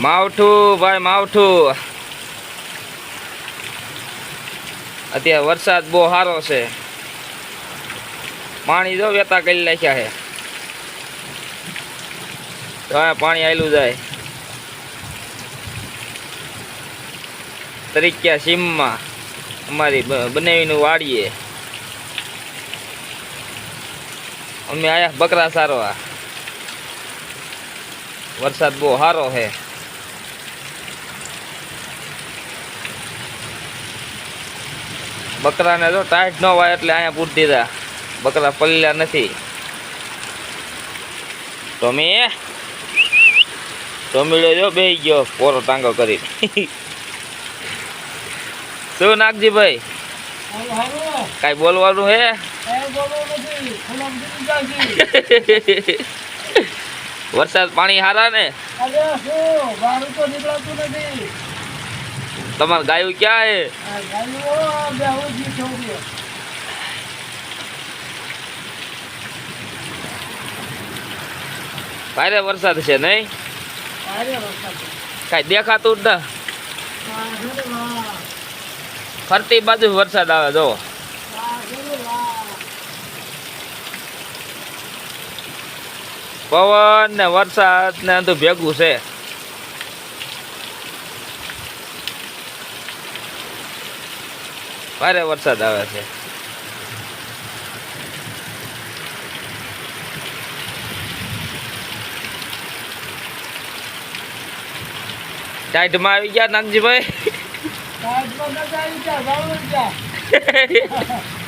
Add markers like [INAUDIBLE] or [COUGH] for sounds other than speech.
માવઠું, ભાઈ, માવઠું. અત્યારે વરસાદ બહુ સારો છે. પાણી જો વેતા કરી નાખ્યા છે. તો પાણી આયેલું જાય. તરીક્યા સીમમાં અમારી બનાવીનું વાડીએ. અમે આયા બકરા સારવા. વરસાદ બહુ સારો છે. બકરાને જો ટાઈટ ન હોય એટલે અહીંયા પૂરી દીધા. બકરા પલ્યા નથી. ટોમી, ટોમીડો જો બેહી ગયો, પોરો ટાંગો કરી. [LAUGHS] શું નાગજીભાઈ ભાઈ? હાલો. બોલવાનું હે? કાંઈ. [LAUGHS] વરસાદ પાણી હારા ને? તમારે ગાયું ક્યાં હે. ભારે વરસાદ છે નહીં. કાંઈ દેખાતું જ ના. ફરતી બાજુ વરસાદ આવે જો. પવન ને વરસાદ ને બધું ભેગું છે ભારે વરસાદ આવે છે ટાઈટમાં આવી ગયા નાનજીભાઈ ટાઈટમાં આવી ગયા. [LAUGHS]